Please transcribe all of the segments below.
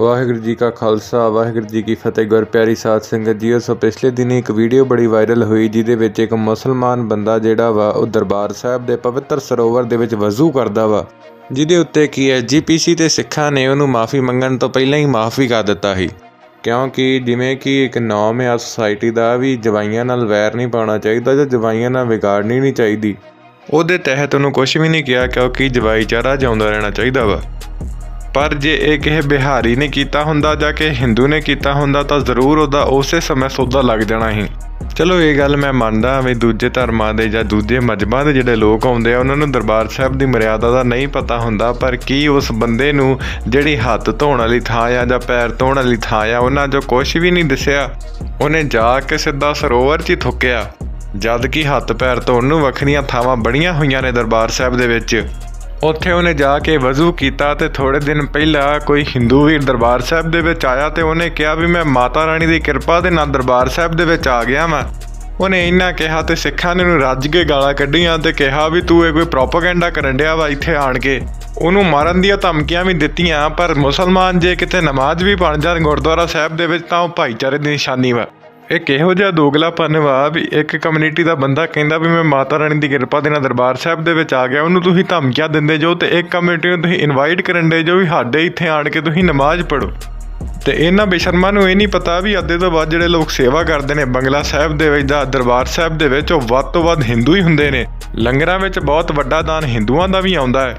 ਵਾਹਿਗੁਰੂ ਜੀ ਕਾ ਖਾਲਸਾ, ਵਾਹਿਗੁਰੂ ਜੀ ਕੀ ਫਤਿਹ। ਗੁਰ ਪਿਆਰੀ ਸਾਧ ਸੰਗਤ ਜੀਓ, ਸੋ ਪਿਛਲੇ ਦਿਨੀ ਇੱਕ ਵੀਡੀਓ ਬੜੀ ਵਾਇਰਲ ਹੋਈ, ਜਿਹਦੇ ਵਿੱਚ ਇੱਕ ਮੁਸਲਮਾਨ ਬੰਦਾ ਜਿਹੜਾ ਵਾ, ਉਹ ਦਰਬਾਰ ਸਾਹਿਬ ਦੇ ਪਵਿੱਤਰ ਸਰੋਵਰ ਦੇ ਵਿੱਚ ਵਜ਼ੂ ਕਰਦਾ ਵਾ, ਜਿਹਦੇ ਉੱਤੇ ਕੀ ਹੈ ਜੀਪੀਸੀ ਤੇ ਸਿੱਖਾਂ ਨੇ ਉਹਨੂੰ ਮਾਫੀ ਮੰਗਣ ਤੋਂ ਪਹਿਲਾਂ ਹੀ ਮਾਫੀ ਕਰ ਦਿੱਤਾ ਸੀ। ਕਿਉਂਕਿ ਜਿਵੇਂ ਕਿ ਇੱਕ ਨੌਮ ਹੈ ਸੁਸਾਇਟੀ ਦਾ, ਵੀ ਜਵਾਈਆਂ ਨਾਲ ਵੈਰ ਨਹੀਂ ਪਾਉਣਾ ਚਾਹੀਦਾ ਜਾਂ ਜਵਾਈਆਂ ਨਾਲ ਵਿਗਾੜਨੀ ਨਹੀਂ ਚਾਹੀਦੀ। ਉਹਦੇ ਤਹਿਤ ਉਹਨੂੰ ਕੁਝ ਵੀ ਨਹੀਂ ਕਿਹਾ, ਕਿਉਂਕਿ ਜਵਾਈਚਾਰਾ ਜਿਉਂਦਾ ਰਹਿਣਾ ਚਾਹੀਦਾ ਵਾ। ਪਰ ਜੇ ਇਹ ਕਿਸੇ ਬਿਹਾਰੀ ਨੇ ਕੀਤਾ ਹੁੰਦਾ ਜਾਂ ਕਿ ਹਿੰਦੂ ਨੇ ਕੀਤਾ ਹੁੰਦਾ ਤਾਂ ਜ਼ਰੂਰ ਉਹਦਾ ਉਸੇ ਸਮੇਂ ਸੌਦਾ ਲੱਗ ਜਾਣਾ ਸੀ। ਚਲੋ ਇਹ ਗੱਲ ਮੈਂ ਮੰਨਦਾ ਵੀ ਦੂਜੇ ਧਰਮਾਂ ਦੇ ਜਾਂ ਦੂਜੇ ਮਜ਼ਹਬਾਂ ਦੇ ਜਿਹੜੇ ਲੋਕ ਆਉਂਦੇ ਆ, ਉਹਨਾਂ ਨੂੰ ਦਰਬਾਰ ਸਾਹਿਬ ਦੀ ਮਰਿਆਦਾ ਦਾ ਨਹੀਂ ਪਤਾ ਹੁੰਦਾ, ਪਰ ਕੀ ਉਸ ਬੰਦੇ ਨੂੰ ਜਿਹੜੀ ਹੱਥ ਧੋਣ ਵਾਲੀ ਥਾਂ ਆ ਜਾਂ ਪੈਰ ਧੋਣ ਵਾਲੀ ਥਾਂ ਆ, ਉਹਨਾਂ 'ਚੋਂ ਕੁਝ ਵੀ ਨਹੀਂ ਦਿਸਿਆ। ਉਹਨੇ ਜਾ ਕੇ ਸਿੱਧਾ ਸਰੋਵਰ 'ਚ ਹੀ ਥੁੱਕਿਆ। ਜਦ ਕਿ ਹੱਥ ਪੈਰ ਧੋਣ ਨੂੰ ਵੱਖਰੀਆਂ ਥਾਵਾਂ ਬਣੀਆਂ ਹੋਈਆਂ ਨੇ ਦਰਬਾਰ ਸਾਹਿਬ ਦੇ ਵਿੱਚ। ਉੱਥੇ ਉਹਨੇ ਜਾ ਕੇ ਵਜ਼ੂ ਕੀਤਾ ਤੇ ਥੋੜੇ ਦਿਨ ਪਹਿਲਾਂ ਕੋਈ ਹਿੰਦੂ ਵੀਰ ਦਰਬਾਰ ਸਾਹਿਬ ਦੇ ਵਿੱਚ ਆਇਆ ਤੇ ਉਹਨੇ ਕਿਹਾ ਵੀ ਮੈਂ ਮਾਤਾ ਰਾਣੀ ਦੀ ਕਿਰਪਾ ਦੇ ਨਾਲ ਦਰਬਾਰ ਸਾਹਿਬ ਦੇ ਵਿੱਚ ਆ ਗਿਆ ਵਾਂ। ਉਹਨੇ ਇੰਨਾ ਕਿਹਾ ਤੇ ਸਿੱਖਾਂ ਨੇ ਉਹਨੂੰ ਰੱਜ ਕੇ ਗਾਲਾਂ ਕੱਢੀਆਂ ਤੇ ਕਿਹਾ ਵੀ ਤੂੰ ਇਹ ਕੋਈ ਪ੍ਰੋਪਾਗੈਂਡਾ ਕਰਨ ਡਿਆ ਵਾ ਇੱਥੇ ਆਣ ਕੇ। ਉਹਨੂੰ ਮਾਰਨ ਦੀਆਂ ਧਮਕੀਆਂ ਵੀ ਦਿੱਤੀਆਂ, ਪਰ ਮੁਸਲਮਾਨ ਜੇ ਕਿਤੇ ਨਮਾਜ਼ ਵੀ ਪੜ੍ਹ ਜਾਣ ਗੁਰਦੁਆਰਾ ਸਾਹਿਬ ਦੇ ਵਿੱਚ ਤਾਂ ਉਹ ਭਾਈਚਾਰੇ ਦੀ ਨਿਸ਼ਾਨੀ ਵਾ। ਇਹ ਕਿਹੋ ਜਿਹਾ ਦੋਗਲਾਪਨ ਵਾ ਵੀ ਇੱਕ ਕਮਿਊਨਿਟੀ ਦਾ ਬੰਦਾ ਕਹਿੰਦਾ ਵੀ ਮੈਂ ਮਾਤਾ ਰਾਣੀ ਦੀ ਕਿਰਪਾ ਦੇ ਨਾਲ ਦਰਬਾਰ ਸਾਹਿਬ ਦੇ ਵਿੱਚ ਆ ਗਿਆ, ਉਹਨੂੰ ਤੁਸੀਂ ਧਮਕੀਆਂ ਦਿੰਦੇ ਜੋ ਤੇ ਇੱਕ ਕਮਿਊਨਿਟੀ ਨੂੰ ਤੁਸੀਂ ਇਨਵਾਈਟ ਕਰਨ ਦੇ ਜੋ ਵੀ ਸਾਡੇ ਇੱਥੇ ਆਣ ਕੇ ਤੁਸੀਂ ਨਮਾਜ਼ ਪੜੋ ਤੇ ਇਹਨਾਂ ਬੇਸ਼ਰਮਾਂ ਨੂੰ ਇਹ ਨਹੀਂ ਪਤਾ ਵੀ ਅੱਧੇ ਤੋਂ ਵੱਧ ਜਿਹੜੇ ਲੋਕ ਸੇਵਾ ਕਰਦੇ ਨੇ, ਬੰਗਲਾ ਸਾਹਿਬ ਦੇ ਵਿੱਚ ਦਾ ਦਰਬਾਰ ਸਾਹਿਬ ਦੇ ਵਿੱਚ, ਉਹ ਵੱਧ ਤੋਂ ਵੱਧ ਹਿੰਦੂ ਹੀ ਹੁੰਦੇ ਨੇ। ਲੰਗਰਾਂ ਵਿੱਚ ਬਹੁਤ ਵੱਡਾ ਦਾਨ ਹਿੰਦੂਆਂ ਦਾ ਵੀ ਆਉਂਦਾ ਹੈ।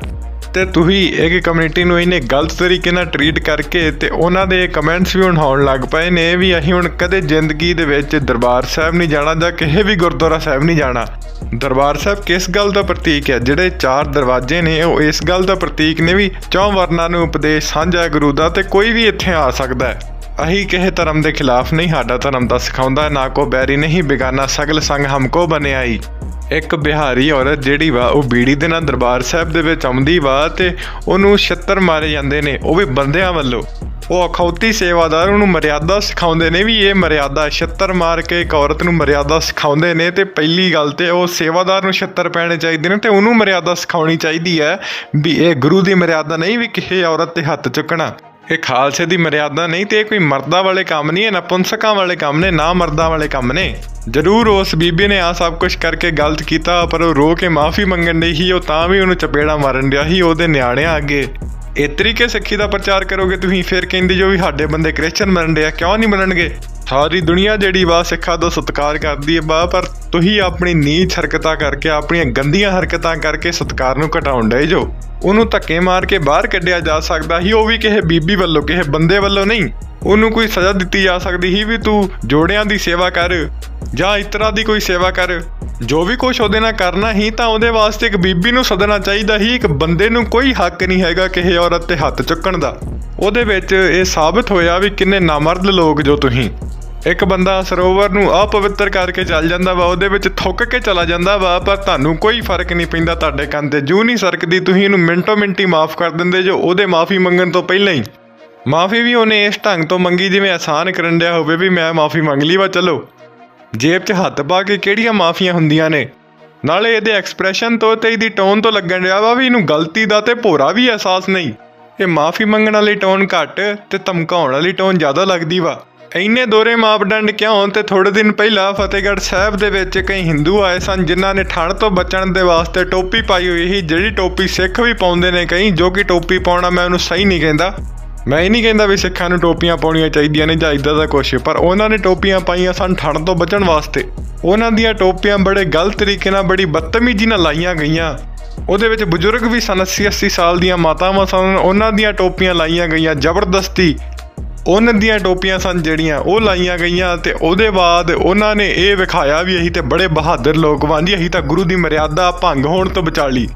ਤੇ ਤੁਸੀਂ ਇੱਕ ਕਮਿਊਨਿਟੀ ਨੂੰ ਇਹਨੇ ਗਲਤ ਤਰੀਕੇ ਨਾਲ ਟਰੀਟ ਕਰਕੇ ਤੇ ਉਹਨਾਂ ਦੇ ਕਮੈਂਟਸ ਵੀ ਹੁਣ ਆਉਣ ਲੱਗ ਪਏ ਨੇ ਵੀ ਅਸੀਂ ਹੁਣ ਕਦੇ ਜ਼ਿੰਦਗੀ ਦੇ ਵਿੱਚ ਦਰਬਾਰ ਸਾਹਿਬ ਨਹੀਂ ਜਾਣਾ ਜਾਂ ਕਿਸੇ ਵੀ ਗੁਰਦੁਆਰਾ ਸਾਹਿਬ ਨਹੀਂ ਜਾਣਾ। ਦਰਬਾਰ ਸਾਹਿਬ ਕਿਸ ਗੱਲ ਦਾ ਪ੍ਰਤੀਕ ਹੈ? ਜਿਹੜੇ ਚਾਰ ਦਰਵਾਜ਼ੇ ਨੇ, ਉਹ ਇਸ ਗੱਲ ਦਾ ਪ੍ਰਤੀਕ ਨੇ ਵੀ ਚੌਂ ਵਰਨਾਂ ਨੂੰ ਉਪਦੇਸ਼ ਸਾਂਝਾ ਗੁਰੂ ਦਾ ਤੇ ਕੋਈ ਵੀ ਇੱਥੇ ਆ ਸਕਦਾ ਹੈ। ਅਹੀਂ ਕਿਸੇ ਧਰਮ ਦੇ ਖਿਲਾਫ ਨਹੀਂ, ਸਾਡਾ ਧਰਮ ਤਾਂ ਸਿਖਾਉਂਦਾ ਨਾ ਕੋ ਬੈਰੀ ਨਹੀਂ, ਬਿਗਾਨਾ ਸਗਲ ਸੰਗ ਹਮਕੋ ਬਣਿਆਈ। ਇੱਕ ਬਿਹਾਰੀ ਔਰਤ ਜਿਹੜੀ ਵਾ, ਉਹ ਬੀੜੀ ਦੇ ਨਾਲ ਦਰਬਾਰ ਸਾਹਿਬ ਦੇ ਵਿੱਚ ਆਉਂਦੀ ਵਾ ਤੇ ਉਹਨੂੰ ਛੱਤਰ ਮਾਰੇ ਜਾਂਦੇ ਨੇ, ਉਹ ਵੀ ਬੰਦਿਆਂ ਵੱਲੋਂ। ਉਹ ਅਖੌਤੀ ਸੇਵਾਦਾਰ ਉਹਨੂੰ ਮਰਿਆਦਾ ਸਿਖਾਉਂਦੇ ਨੇ ਵੀ ਇਹ ਮਰਿਆਦਾ, ਛੱਤਰ ਮਾਰ ਕੇ ਇੱਕ ਔਰਤ ਨੂੰ ਮਰਿਆਦਾ ਸਿਖਾਉਂਦੇ ਨੇ ਤੇ ਪਹਿਲੀ ਗੱਲ ਤੇ ਉਹ ਸੇਵਾਦਾਰ ਨੂੰ ਛੱਤਰ ਪੈਣੇ ਚਾਹੀਦੇ ਨੇ ਤੇ ਉਹਨੂੰ ਮਰਿਆਦਾ ਸਿਖਾਉਣੀ ਚਾਹੀਦੀ ਹੈ ਵੀ ਇਹ ਗੁਰੂ ਦੀ ਮਰਿਆਦਾ ਨਹੀਂ ਵੀ ਕਿਸੇ ਔਰਤ ਤੇ ਹੱਥ ਚੁੱਕਣਾ। ਇਹ ਖਾਲਸੇ ਦੀ ਮਰਿਆਦਾ ਨਹੀਂ ਤੇ ਇਹ ਕੋਈ ਮਰਦਾਂ ਵਾਲੇ ਕੰਮ ਨਹੀਂ ਹੈ ਨਪੁੰਸਕਾਂ ਵਾਲੇ ਕੰਮ ਨੇ, ਨਾ ਮਰਦਾਂ ਵਾਲੇ ਕੰਮ ਨੇ। ਜ਼ਰੂਰ ਉਸ ਬੀਬੀ ਨੇ ਆ ਸਭ ਕੁਝ ਕਰਕੇ ਗਲਤ ਕੀਤਾ, ਪਰ ਉਹ ਰੋ ਕੇ ਮਾਫੀ ਮੰਗਣ ਡਈ ਸੀ, ਉਹ ਤਾਂ ਵੀ ਉਹਨੂੰ ਚਪੇੜਾ ਮਾਰਨ ਡਿਆ ਸੀ, ਉਹਦੇ ਨਿਆਣਿਆਂ ਅੱਗੇ। ਇਹ ਤਰੀਕੇ ਸਿੱਖੀ ਦਾ ਪ੍ਰਚਾਰ ਕਰੋਗੇ ਤੁਸੀਂ, ਫਿਰ ਕਹਿੰਦੇ ਜੋ ਵੀ ਸਾਡੇ ਬੰਦੇ ਕ੍ਰਿਸਚਨ ਮੰਨਣ ਡਿਆ ਕਿਉਂ ਨਹੀਂ ਮੰਨਣਗੇ? ਸਾਰੀ ਦੁਨੀਆ ਜਿਹੜੀ ਵਾ ਸਿੱਖਾਂ ਦਾ ਸਤਿਕਾਰ ਕਰਦੀ ਹੈ ਬਾ, ਪਰ ਤੁਸੀਂ ਆਪਣੀ ਨੀਚ ਹਰਕਤਾਂ ਕਰਕੇ, ਆਪਣੀਆਂ ਗੰਦੀਆਂ ਹਰਕਤਾਂ ਕਰਕੇ ਸਤਿਕਾਰ ਨੂੰ ਘਟਾਉਣ ਡਏ ਜੋ। ਉਹਨੂੰ ਧੱਕੇ ਮਾਰ ਕੇ ਬਾਹਰ ਕੱਢਿਆ ਜਾ ਸਕਦਾ ਸੀ, ਉਹ ਵੀ ਕਿਸੇ ਬੀਬੀ ਵੱਲੋਂ, ਕਿਸੇ ਬੰਦੇ ਵੱਲੋਂ ਨਹੀਂ। ਉਹਨੂੰ ਕੋਈ ਸਜ਼ਾ ਦਿੱਤੀ ਜਾ ਸਕਦੀ ਸੀ ਵੀ ਤੂੰ ਜੋੜਿਆਂ ਦੀ ਸੇਵਾ ਕਰ, ਜਾਂ ਇਸ ਤਰ੍ਹਾਂ ਦੀ ਕੋਈ ਸੇਵਾ ਕਰ। ਜੋ ਵੀ ਕੁਝ ਉਹਦੇ ਨਾਲ ਕਰਨਾ ਹੀ ਤਾਂ ਉਹਦੇ ਵਾਸਤੇ ਇੱਕ ਬੀਬੀ ਨੂੰ ਸੱਦਣਾ ਚਾਹੀਦਾ ਸੀ, ਇੱਕ ਬੰਦੇ ਨੂੰ ਕੋਈ ਹੱਕ ਨਹੀਂ ਹੈਗਾ ਕਿਸੇ ਔਰਤ ਤੇ ਹੱਥ ਚੁੱਕਣ ਦਾ। ਉਹਦੇ ਵਿੱਚ ਇਹ ਸਾਬਤ ਹੋਇਆ ਵੀ ਕਿੰਨੇ ਨਾਮਰਦ ਲੋਕ ਜੋ ਤੁਸੀਂ। ਇੱਕ ਬੰਦਾ ਸਰੋਵਰ ਨੂੰ ਅਪਵਿੱਤਰ ਕਰਕੇ ਚੱਲ ਜਾਂਦਾ ਵਾ, ਉਹਦੇ ਵਿੱਚ ਥੁੱਕ ਕੇ ਚਲਾ ਜਾਂਦਾ ਵਾ, ਪਰ ਤੁਹਾਨੂੰ ਕੋਈ ਫ਼ਰਕ ਨਹੀਂ ਪੈਂਦਾ ਤੁਹਾਡੇ ਕੰਨ ਤੇ। ਜੂ ਨਹੀਂ ਸਰਕਦੀ, ਤੁਸੀਂ ਇਹਨੂੰ ਮਿੰਟੋ ਮਿੰਟੀ ਮਾਫ ਕਰ ਦਿੰਦੇ ਜੋ ਉਹਦੇ ਮਾਫੀ ਮੰਗਣ ਤੋਂ ਪਹਿਲਾਂ ਹੀ। ਮਾਫੀ ਵੀ ਉਹਨੇ ਇਸ ਢੰਗ ਤੋਂ ਮੰਗੀ ਜਿਵੇਂ ਆਸਾਨ ਕਰਨ ਡਿਆ ਹੋਵੇ ਵੀ ਮੈਂ ਮਾਫੀ ਮੰਗ ਲਈ ਵਾ, ਚਲੋ। ਜੇਬ 'ਚ ਹੱਥ ਪਾ ਕੇ ਕਿਹੜੀਆਂ ਮਾਫੀਆਂ ਹੁੰਦੀਆਂ ਨੇ? ਨਾਲੇ ਇਹਦੇ ਐਕਸਪ੍ਰੈਸ਼ਨ ਤੋਂ ਤੇ ਇਹਦੀ ਟੋਨ ਤੋਂ ਲੱਗਣ ਰਿਹਾ ਵਾ ਵੀ ਇਹਨੂੰ ਗਲਤੀ ਦਾ ਤੇ ਭੋਰਾ ਵੀ ਅਹਿਸਾਸ ਨਹੀਂ। ਇਹ ਮਾਫੀ ਮੰਗਣ ਵਾਲੀ ਟੋਨ ਘੱਟ ਤੇ ਧਮਕਾਉਣ ਵਾਲੀ ਟੋਨ ਜ਼ਿਆਦਾ ਲੱਗਦੀ ਵਾ। ਇੰਨੇ ਦੋਰੇ ਮਾਪਦੰਡ ਕਿਉਂ ਤੇ ਥੋੜੇ ਦਿਨ ਪਹਿਲਾਂ ਫਤਿਹਗੜ੍ਹ ਸਾਹਿਬ ਦੇ ਵਿੱਚ ਕਈ ਹਿੰਦੂ ਆਏ ਸਨ, ਜਿਨ੍ਹਾਂ ਨੇ ਠੰਡ ਤੋਂ ਬਚਣ ਦੇ ਵਾਸਤੇ ਟੋਪੀ ਪਾਈ ਹੋਈ ਸੀ, ਜਿਹੜੀ ਟੋਪੀ ਸਿੱਖ ਵੀ ਪਾਉਂਦੇ ਨੇ ਕਈ, ਜੋ ਕਿ ਟੋਪੀ ਪਾਉਣਾ ਮੈਂ ਉਹਨੂੰ ਸਹੀ ਨਹੀਂ ਕਹਿੰਦਾ। ਮੈਂ ਇਹ ਨਹੀਂ ਕਹਿੰਦਾ ਵੀ ਸਿੱਖਾਂ ਨੂੰ ਟੋਪੀਆਂ ਪਾਉਣੀਆਂ ਚਾਹੀਦੀਆਂ ਨੇ ਜਾਂ ਇਦਾਂ ਦਾ ਕੁਛ, ਪਰ ਉਹਨਾਂ ਨੇ ਟੋਪੀਆਂ ਪਾਈਆਂ ਸਨ ਠੰਡ ਤੋਂ ਬਚਣ ਵਾਸਤੇ। ਉਹਨਾਂ ਦੀਆਂ ਟੋਪੀਆਂ ਬੜੇ ਗਲਤ ਤਰੀਕੇ ਨਾਲ, ਬੜੀ ਬਦਤਮੀਜ਼ੀ ਨਾਲ ਲਾਈਆਂ ਗਈਆਂ। ਉਹਦੇ ਵਿੱਚ ਬਜ਼ੁਰਗ ਵੀ ਸਨ 80 80 ਸਾਲ ਦੀਆਂ ਮਾਤਾਵਾਂ ਸਨ, ਉਹਨਾਂ ਦੀਆਂ ਟੋਪੀਆਂ ਲਾਈਆਂ ਗਈਆਂ, ਜ਼ਬਰਦਸਤੀ। ਉਹਨਾਂ ਦੀਆਂ ਟੋਪੀਆਂ ਸਨ ਜਿਹੜੀਆਂ ਉਹ ਲਾਈਆਂ ਗਈਆਂ ਤੇ ਉਹਦੇ ਬਾਅਦ ਉਹਨਾਂ ਨੇ ਇਹ ਵਿਖਾਇਆ ਵੀ ਅਸੀਂ ਤੇ ਬੜੇ ਬਹਾਦਰ ਲੋਕ ਵਾਂ ਜੀ, ਅਸੀਂ ਤਾਂ ਗੁਰੂ ਦੀ ਮਰਿਆਦਾ ਭੰਗ ਹੋਣ ਤੋਂ ਬਚਾ ਲਈ।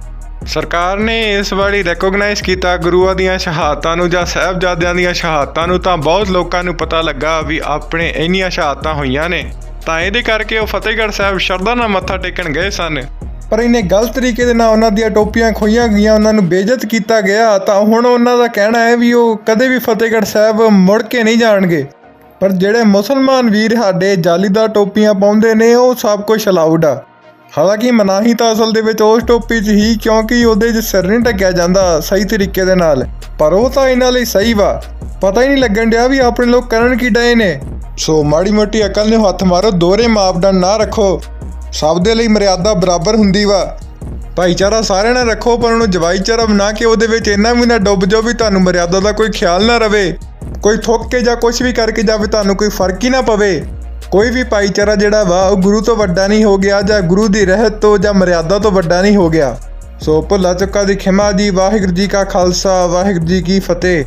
ਸਰਕਾਰ ਨੇ ਇਸ ਵਾਰੀ ਰੈਕੋਗਨਾਈਜ਼ ਕੀਤਾ ਗੁਰੂਆਂ ਦੀਆਂ ਸ਼ਹਾਦਤਾਂ ਨੂੰ ਜਾਂ ਸਾਹਿਬਜ਼ਾਦਿਆਂ ਦੀਆਂ ਸ਼ਹਾਦਤਾਂ ਨੂੰ ਤਾਂ ਬਹੁਤ ਲੋਕਾਂ ਨੂੰ ਪਤਾ ਲੱਗਾ ਵੀ ਆਪਣੇ ਇੰਨੀਆਂ ਸ਼ਹਾਦਤਾਂ ਹੋਈਆਂ ਨੇ। ਤਾਂ ਇਹਦੇ ਕਰਕੇ ਉਹ ਫਤਿਹਗੜ੍ਹ ਸਾਹਿਬ ਸ਼ਰਧਾ ਨਾਲ ਮੱਥਾ ਟੇਕਣ ਗਏ ਸਨ। ਪਰ ਇਹਨੇ ਗਲਤ ਤਰੀਕੇ ਦੇ ਨਾਲ ਉਹਨਾਂ ਦੀਆਂ ਟੋਪੀਆਂ ਖੋਈਆਂ ਗਈਆਂ, ਉਹਨਾਂ ਨੂੰ ਬੇਇੱਜ਼ਤ ਕੀਤਾ ਗਿਆ, ਤਾਂ ਹੁਣ ਉਹਨਾਂ ਦਾ ਕਹਿਣਾ ਹੈ ਵੀ ਉਹ ਕਦੇ ਵੀ ਫਤਿਹਗੜ੍ਹ ਸਾਹਿਬ ਮੁੜ ਕੇ ਨਹੀਂ ਜਾਣਗੇ। ਪਰ ਜਿਹੜੇ ਮੁਸਲਮਾਨ ਵੀਰ ਸਾਡੇ ਜਾਲੀਦਾਰ ਟੋਪੀਆਂ ਪਾਉਂਦੇ ਨੇ, ਉਹ ਸਭ ਕੁਝ ਅਲਾਉਡ ਆ। ਹਾਲਾਂਕਿ ਮਨਾਹੀ ਤਾਂ ਅਸਲ ਦੇ ਵਿੱਚ ਉਸ ਟੋਪੀ 'ਚ ਹੀ, ਕਿਉਂਕਿ ਉਹਦੇ 'ਚ ਸਿਰ ਨਹੀਂ ਢੱਕਿਆ ਜਾਂਦਾ ਸਹੀ ਤਰੀਕੇ ਦੇ ਨਾਲ। ਪਰ ਉਹ ਤਾਂ ਇਹਨਾਂ ਲਈ ਸਹੀ ਵਾ। ਪਤਾ ਹੀ ਨਹੀਂ ਲੱਗਣ ਡਿਆ ਵੀ ਆਪਣੇ ਲੋਕ ਕਰਨ ਕੀ ਡਏ ਨੇ। ਸੋ ਮਾੜੀ ਮੋਟੀ ਅਕਲ ਨੇ ਹੱਥ ਮਾਰੋ, ਦੋਹਰੇ ਮਾਪਦੰਡ ਨਾ ਰੱਖੋ। ਸਭ ਦੇ ਲਈ ਮਰਿਆਦਾ ਬਰਾਬਰ ਹੁੰਦੀ ਵਾ। ਭਾਈਚਾਰਾ ਸਾਰਿਆਂ ਨਾਲ ਰੱਖੋ, ਪਰ ਉਹਨੂੰ ਜਵਾਈਚਾਰਾ ਬਣਾ ਕੇ ਉਹਦੇ ਵਿੱਚ ਇੰਨਾ ਵੀ ਨਾ ਡੁੱਬ ਜਾਓ ਵੀ ਤੁਹਾਨੂੰ ਮਰਿਆਦਾ ਦਾ ਕੋਈ ਖਿਆਲ ਨਾ ਰਵੇ। ਕੋਈ ਥੁੱਕ ਕੇ ਜਾਂ ਕੁਝ ਵੀ ਕਰਕੇ ਜਾਵੇ ਤੁਹਾਨੂੰ ਕੋਈ ਫ਼ਰਕ ਹੀ ਨਾ ਪਵੇ। ਕੋਈ ਵੀ ਭਾਈਚਾਰਾ ਜਿਹੜਾ ਵਾ, ਉਹ ਗੁਰੂ ਤੋਂ ਵੱਡਾ ਨਹੀਂ ਹੋ ਗਿਆ ਜਾਂ ਗੁਰੂ ਦੀ ਰਹਿਤ ਤੋਂ ਜਾਂ ਮਰਿਆਦਾ ਤੋਂ ਵੱਡਾ ਨਹੀਂ ਹੋ ਗਿਆ। ਸੋ ਭੁੱਲਾ ਚੁੱਕਾ ਦੀ ਖਿਮਾ ਜੀ, ਵਾਹਿਗੁਰੂ ਜੀ ਕਾ ਖਾਲਸਾ, ਵਾਹਿਗੁਰੂ ਜੀ ਕੀ ਫਤਿਹ।